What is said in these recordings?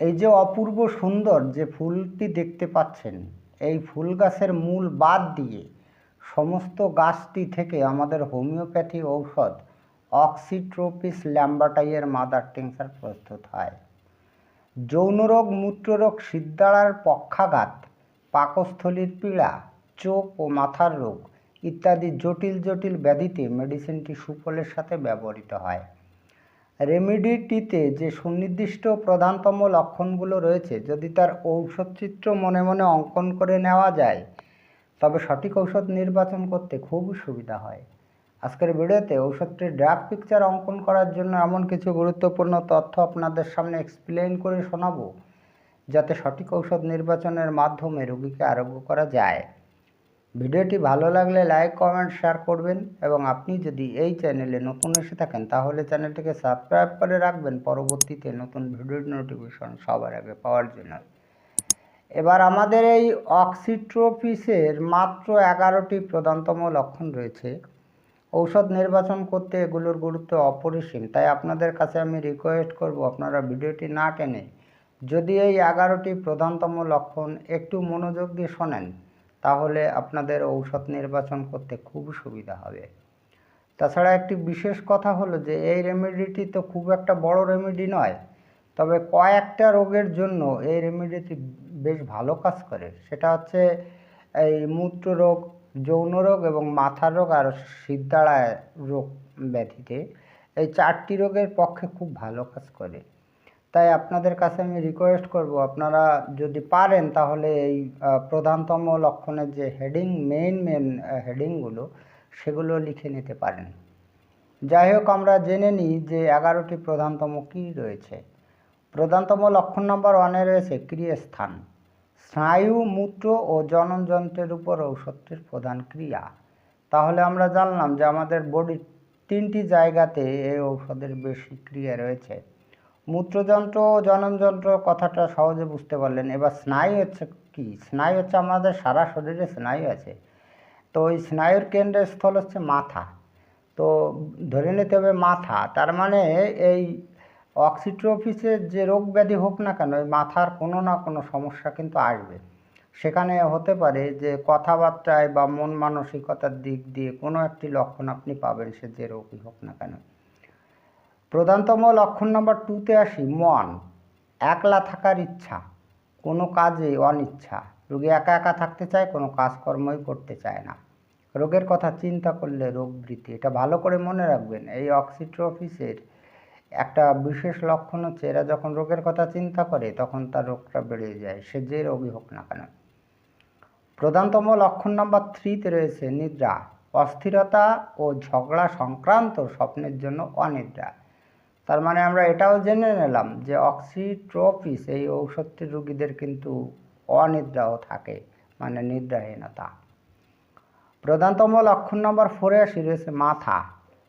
এই যে অপূর্ব সুন্দর যে ফুলটি দেখতে পাচ্ছেন, এই ফুল গাছের মূল বাদ দিয়ে সমস্ত গাছটি থেকে আমাদের হোমিওপ্যাথি ঔষধ অক্সিট্রোপিস ল্যাম্বাটাইয়ের মাদার টিংচার প্রস্তুত হয়। যৌনরোগ, মূত্ররোগ, সিদ্ধারার পক্ষাঘাত, পাকস্থলীর পীড়া, চোখ ও মাথার রোগ ইত্যাদি জটিল জটিল ব্যাধিতে মেডিসিনটি সুফলের সাথে ব্যবহৃত হয়। রেমেডিটিতে যে সুনির্দিষ্ট প্রধানতম লক্ষণগুলো রয়েছে, যদি তার ঔষধচিত্র মনে মনে অঙ্কন করে নেওয়া যায়, তবে সঠিক ঔষধ নির্বাচন করতে খুব সুবিধা হয়। আজকের ভিডিওতে ঔষধটির ড্রাগ পিকচার অঙ্কন করার জন্য এমন কিছু গুরুত্বপূর্ণ তথ্য আপনাদের সামনে এক্সপ্লেইন করে শোনাবো, যাতে সঠিক ঔষধ নির্বাচনের মাধ্যমে রোগীকে আরোগ্য করা যায়। ভিডিওটি ভালো লাগলে লাইক, কমেন্ট, শেয়ার করবেন এবং আপনি যদি এই চ্যানেলে নতুন এসে থাকেন তাহলে চ্যানেলটিকে সাবস্ক্রাইব করে রাখবেন। পরবর্তীতে নতুন ভিডিওর নোটিফিকেশন সবার আগে পাওয়ার জন্য। এবার আমাদের এই অক্সিট্রোপিসের মাত্র এগারোটি প্রধানতম লক্ষণ রয়েছে। ঔষধ নির্বাচন করতে এগুলোর গুরুত্ব অপরিসীম, তাই আপনাদের কাছে আমি রিকোয়েস্ট করব আপনারা ভিডিওটি না টেনে যদি এই এগারোটি প্রধানতম লক্ষণ একটু মনোযোগ দিয়ে শোনেন। তাহলে আপনাদের ঔষধ নির্বাচন করতে খুব সুবিধা হবে। তাছাড়া একটি বিশেষ কথা হলো যে, এই রেমেডিটি তো খুব একটা বড় রেমেডি নয়, তবে কয়েকটা রোগের জন্য এই রেমেডিটি বেশ ভালো কাজ করে। সেটা হচ্ছে এই মূত্র রোগ যৌন রোগ এবং মাথার রোগ আর সিদ্ধাড়ায় রোগ ব্যাধিতে এই চারটি রোগের পক্ষে খুব ভালো কাজ করে। তাই আপনাদের কাছে আমি রিকোয়েস্ট করব, আপনারা যদি পারেন তাহলে এই প্রধানতম লক্ষণের যে হেডিং মেইন মেন হেডিংগুলো সেগুলো লিখে নিতে পারেন। যাই হোক, আমরা জেনে নিই যে এগারোটি প্রধানতম কী রয়েছে। প্রধানতম লক্ষণ নম্বর ওয়ানে রয়েছে ক্রিয়াস্থান। স্নায়ু, মূত্র ও জননযন্ত্রের উপর ঔষধটির প্রধান ক্রিয়া। তাহলে আমরা জানলাম যে আমাদের বডির তিনটি জায়গাতে এই ঔষধের বেশি ক্রিয়া রয়েছে। মূত্রযন্ত্র ও জননযন্ত্র কথাটা সহজে বুঝতে পারলেন। এবার স্নায়ু হচ্ছে কি? স্নায়ু হচ্ছে আমাদের সারা শরীরে স্নায়ু আছে। তো ওই স্নায়ুর কেন্দ্রস্থল হচ্ছে মাথা। তো ধরে নিতে হবে মাথা। তার মানে এই অক্সিট্রোফিসের যে রোগ ব্যাধি হোক না কেন ওই মাথার কোনো না কোনো সমস্যা কিন্তু আসবে। সেখানে হতে পারে যে কথাবার্তায় বা মন মানসিকতার দিক দিয়ে কোনো একটি লক্ষণ আপনি পাবেন সে যে রোগই হোক না কেন। প্রধানতম লক্ষণ নাম্বার টুতে আসি, মন। একলা থাকার ইচ্ছা, কোনো কাজে অনিচ্ছা। রোগী একা একা থাকতে চায়, কোনো কাজকর্মই করতে চায় না। রোগের কথা চিন্তা করলে রোগ বৃদ্ধি এটা ভালো করে মনে রাখবেন, এই অক্সিট্রোফিসের একটা বিশেষ লক্ষণ হচ্ছে, এরা যখন রোগের কথা চিন্তা করে, তখন তার রোগটা বেড়ে যায়। সে যে রোগী হোক না কেন। প্রধানতম লক্ষণ নাম্বার থ্রিতে রয়েছে, নিদ্রা। অস্থিরতা ও ঝগড়া সংক্রান্ত স্বপ্নের জন্য অনিদ্রা। তার মানে আমরা এটাও জেনে নিলাম যে অক্সিট্রোপিস এই ঔষধটির রোগীদের কিন্তু অনিদ্রাও থাকে মানে নিদ্রাহীনতা। প্রধানতম লক্ষণ নম্বর ফোরে আসি রয়েছে মাথা।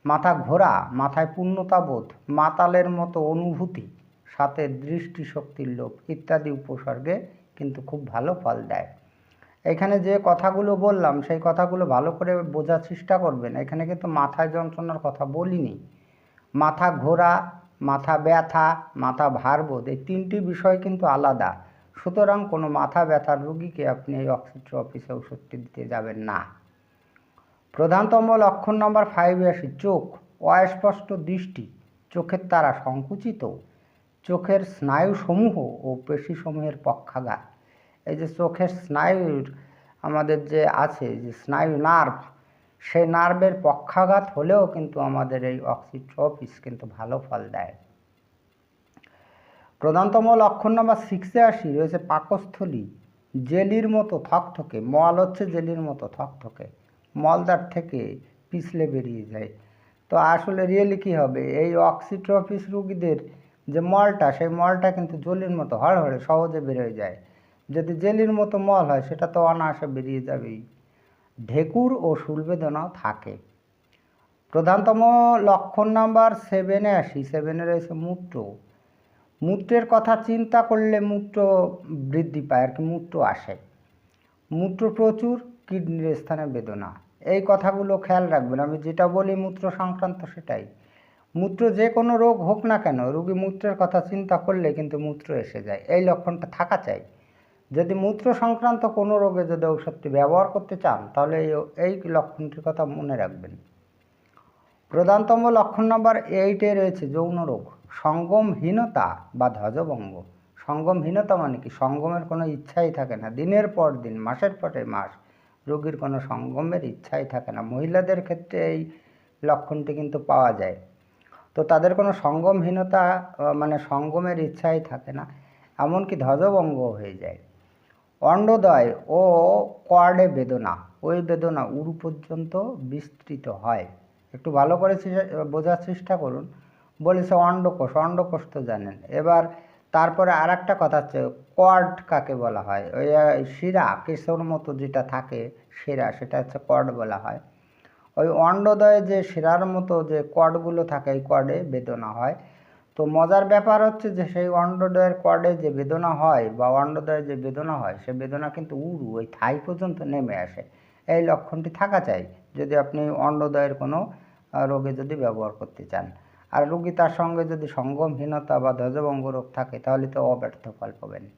মাথা ঘোরা, মাথায় পূর্ণতা বোধ মাতালের মতো অনুভূতি, সাথে দৃষ্টিশক্তির লোভ ইত্যাদি উপসর্গে কিন্তু খুব ভালো ফল দেয়। এখানে যে কথাগুলো বললাম, সেই কথাগুলো ভালো করে বোঝার চেষ্টা করবেন। এখানে কিন্তু মাথায় যন্ত্রণার কথা বলিনি। মাথা ঘোরা, মাথা ব্যথা, মাথা ভারবোধ এই তিনটি বিষয় কিন্তু আলাদা। সুতরাং কোনো মাথা ব্যথার রোগীকে আপনি এই অক্সিট্রো অফিসে ওষুধটি দিতে যাবেন না। প্রধানতম লক্ষণ নম্বর ফাইভে আসি, চোখ, অস্পষ্ট দৃষ্টি, চোখের তারা সংকুচিত, চোখের স্নায়ুসমূহ ও পেশিসমূহের পক্ষাঘাত। এই যে চোখের স্নায়ুর আমাদের যে আছে, যে স্নায়ু নার্ভ সেই নার্ভের পক্ষাঘাত হলেও কিন্তু আমাদের এই অক্সিট্রোপিস কিন্তু ভালো ফল দেয়। প্রধানতম লক্ষণ নম্বর সিক্সে আসি, রয়েছে পাকস্থলী, জেলির মতো থকথকে, মল হচ্ছে জেলির মতো থকথকে মলদার থেকে পিছলে বেরিয়ে যায়। তো আসলে রিয়েলি কী হবে? এই অক্সিট্রোপিস রুগীদের যে মলটা, সেই মলটা কিন্তু জলির মতো হড়হড়ে সহজে বেরোয় যায়। যদি জেলির মতো মল হয়, সেটা তো অনায়াসে বেরিয়ে যাবেই। ঢেকুর ও শুলবেদনাও থাকে। প্রধানতম লক্ষণ নাম্বার সেভেনে আসি। সেভেনে রয়েছে মূত্র। মূত্রের কথা চিন্তা করলে মূত্র বৃদ্ধি পায়, আর কি মূত্র আসে। মূত্র প্রচুর, কিডনির স্থানে বেদনা। এই কথাগুলো খেয়াল রাখবেন। আমি যেটা বলি মূত্র সংক্রান্ত সেটাই। মূত্র যে কোনো রোগ হোক না কেন, রোগী মূত্রের কথা চিন্তা করলে কিন্তু মূত্র এসে যায়। এই লক্ষণটা থাকা চাই। যদি মূত্র সংক্রান্ত কোনো রোগে যদি ঔষধটি ব্যবহার করতে চান, তাহলে এই লক্ষণটির কথা মনে রাখবেন। প্রধানতম লক্ষণ নম্বর এইটে রয়েছে যৌন রোগ। সঙ্গমহীনতা বা ধ্বজভঙ্গ। সঙ্গমহীনতা মানে কি? সঙ্গমের কোনো ইচ্ছাই থাকে না। দিনের পর দিন, মাসের পর মাস রোগীর কোনো সঙ্গমের ইচ্ছাই থাকে না। মহিলাদের ক্ষেত্রে এই লক্ষণটি কিন্তু পাওয়া যায়। তো তাদের কোনো সঙ্গমহীনতা মানে সঙ্গমের ইচ্ছাই থাকে না। এমনকি ধ্বজভঙ্গ হয়ে যায়। অন্ডদয় ও কর্ডে বেদনা। ওই বেদনা উরু পর্যন্ত বিস্তৃত হয়। একটু ভালো করে বোঝার চেষ্টা করুন। বলেছে অন্ডকোষ অন্ডকোষ তো জানেন। এবার তারপরে আর একটা কথা হচ্ছে কর্ড কাকে বলা হয়? ওই শিরা, কেশর মতো যেটা থাকে শিরা, সেটা হচ্ছে কর্ড বলা হয়। ওই অন্ডদয়ে যে শিরার মতো যে কর্ডগুলো থাকে, এই কর্ডে বেদনা হয়। তো মজার ব্যাপার হচ্ছে যে সেই অন্ডদয়ের কর্ডে যে বেদনা হয় বা অন্ডদয়ে যে বেদনা হয়, সে বেদনা কিন্তু উরু, ওই থাই পর্যন্ত নেমে আসে। এই লক্ষণটি থাকা চাই যদি আপনি অন্ডদয়ের কোনো রোগে যদি ব্যবহার করতে চান। আর রোগী তার সঙ্গে যদি সঙ্গমহীনতা বা ধ্বজভঙ্গ রোগ থাকে, তাহলে তো অব্যর্থ ফল পাবেন।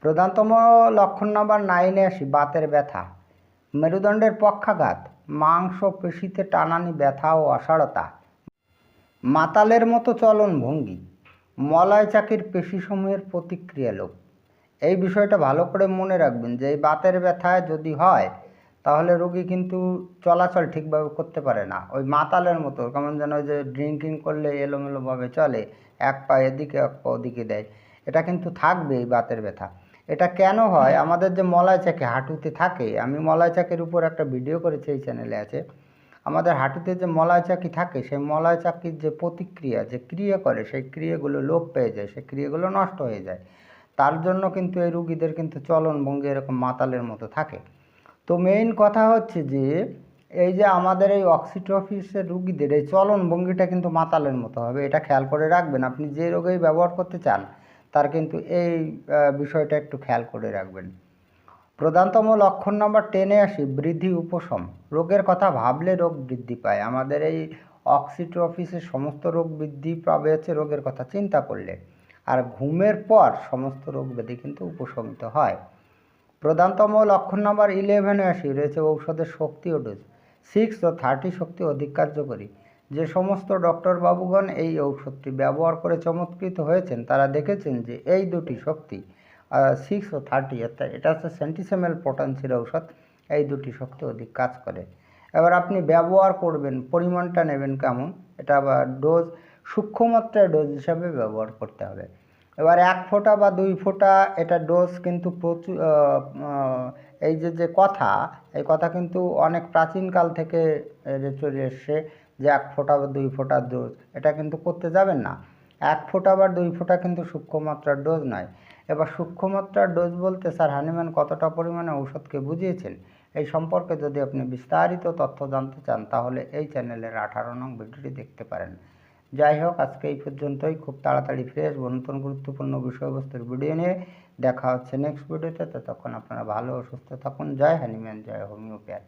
প্রধানতম লক্ষণ নাম্বার নাইনে আসি, বাতের ব্যথা। মেরুদণ্ডের পক্ষাঘাত, মাংস পেশিতে টানানি ব্যথা ও অসাড়তা। মাতালের মতো চলন ভঙ্গি। মলয় চাকির পেশিসমূহের প্রতিক্রিয়া লোক এই বিষয়টা ভালো করে মনে রাখবেন যে, এই বাতের ব্যথায় যদি হয়, তাহলে রোগী কিন্তু চলাচল ঠিকভাবে করতে পারে না। ওই মাতালের মতো, কেমন যেন ওই যে ড্রিঙ্কিং করলে এলোমেলোভাবে চলে, এক পা এদিকে, এক পা ওদিকে দেয়। এটা কিন্তু থাকবে এই বাতের ব্যথা। এটা কেন হয়? আমাদের যে মলয় চাকি হাঁটুতে থাকে, আমি মলয় চাকির উপর একটা ভিডিও করেছি এই চ্যানেলে আছে। আমাদের হাঁটুতে যে মলয় চাকি থাকে, সেই মলয় চাকির যে প্রতিক্রিয়া, যে ক্রিয়া করে, সেই ক্রিয়াগুলো লোপ পেয়ে যায়, সেই ক্রিয়াগুলো নষ্ট হয়ে যায়। তার জন্য কিন্তু এই রুগীদের কিন্তু চলনভঙ্গি এরকম মাতালের মতো থাকে। তো মেইন কথা হচ্ছে যে, এই যে আমাদের এই অক্সিট্রফিসের রুগীদের এই চলনভঙ্গিটা কিন্তু মাতালের মতো হবে। এটা খেয়াল করে রাখবেন, আপনি যে রোগেই ব্যবহার করতে চান, তার কিন্তু এই বিষয়টা একটু খেয়াল করে রাখবেন। প্রধানতম লক্ষণ নম্বর টেনে আসি, বৃদ্ধি উপশম। রোগের কথা ভাবলে রোগ বৃদ্ধি পায়। আমাদের এই অক্সিট্রফিসের সমস্ত রোগ বৃদ্ধি পাবে হচ্ছে রোগের কথা চিন্তা করলে। আর ঘুমের পর সমস্ত রোগ ব্যাধি কিন্তু উপশমিত হয়। প্রধানতম লক্ষণ নম্বর ইলেভেনে আসি, রয়েছে ঔষধের শক্তি ও ডোজ সিক্স ও থার্টি শক্তি অধিক কার্যকরী। যে সমস্ত ডক্টর বাবুগণ এই ঔষধটি ব্যবহার করে চমৎকৃত হয়েছেন, তারা দেখেছেন যে এই দুটি শক্তি সিক্স ও থার্টি অর্থাৎ এটা হচ্ছে সেন্টিসেমেল পটেন্সির ঔষধ। এই দুটি শক্তি অধিক কাজ করে। এবার আপনি ব্যবহার করবেন, পরিমাণটা নেবেন কেমন? এটা আবার ডোজ সূক্ষ্মমাত্রায় ডোজ হিসাবে ব্যবহার করতে হবে। এবার এক ফোঁটা বা দুই ফোঁটা, এটা ডোজ কিন্তু প্রচুর এই যে যে কথা, এই কথা কিন্তু অনেক প্রাচীনকাল থেকে চলে এসছে যে এক ফোঁটা বা দুই ফোঁটার ডোজ এটা কিন্তু করতে যাবেন না। এক ফোঁটা বা দুই ফোঁটা কিন্তু সূক্ষ্মমাত্রার ডোজ নয়। এবার সূক্ষ্মমাত্রার ডোজ বলতে স্যার হানিম্যান কতটা পরিমাণে ঔষধকে বুঝিয়েছেন? এই সম্পর্কে যদি আপনি বিস্তারিত তথ্য জানতে চান, তাহলে এই চ্যানেলের আঠারো নং ভিডিওটি দেখতে পারেন। যাই হোক, আজকে এই পর্যন্তই। খুব তাড়াতাড়ি ফিরে আসব নতুন গুরুত্বপূর্ণ বিষয়বস্তুর ভিডিও নিয়ে। দেখা হচ্ছে নেক্সট ভিডিওতে। ততক্ষণ আপনারা ভালো ও সুস্থ থাকুন। জয় হ্যানিম্যান জয় হোমিওপ্যাথ।